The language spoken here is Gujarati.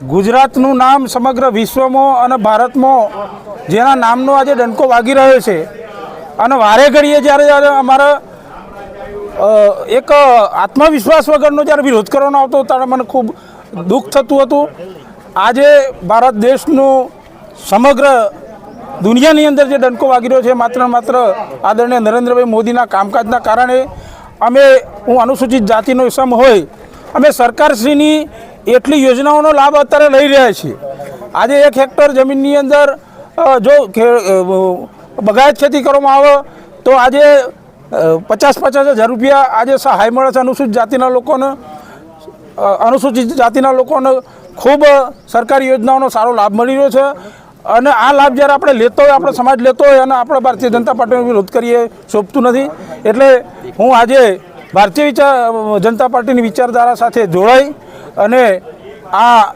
ગુજરાતનું નામ સમગ્ર વિશ્વમાં અને ભારતમાં જેના નામનો આજે ડંકો વાગી રહ્યો છે. અને વારે ઘડીએ જ્યારે જ્યારે અમારા એક આત્મવિશ્વાસ વગરનો જ્યારે વિરોધ કરવાનો આવતો ત્યારે મને ખૂબ દુઃખ થતું હતું. આજે ભારત દેશનું સમગ્ર દુનિયાની અંદર જે ડંકો વાગી રહ્યો છે, માત્ર માત્ર આદરણીય નરેન્દ્રભાઈ મોદીના કામકાજના કારણે અમે, હું અનુસૂચિત જાતિનો સમ હોય અમે સરકારશ્રીની એટલી યોજનાઓનો લાભ અત્યારે લઈ રહ્યા છીએ. આજે એક હેક્ટર જમીનની અંદર જો બગાયત ખેતી કરવામાં આવે, તો આજે પચાસ પચાસ હજાર રૂપિયા આજે સહાય મળે છે અનુસૂચિત જાતિના લોકોને અનુસૂચિત જાતિના લોકોને ખૂબ સરકારી યોજનાઓનો સારો લાભ મળી રહ્યો છે. અને આ લાભ જ્યારે આપણે લેતો હોય, આપણો સમાજ લેતો હોય અને આપણે ભારતીય જનતા પાર્ટીનો વિરોધ કરીએ, શોભતું નથી. એટલે હું આજે ભારતીય વિચાર જનતા પાર્ટીની વિચારધારા સાથે જોડાઈ અને આ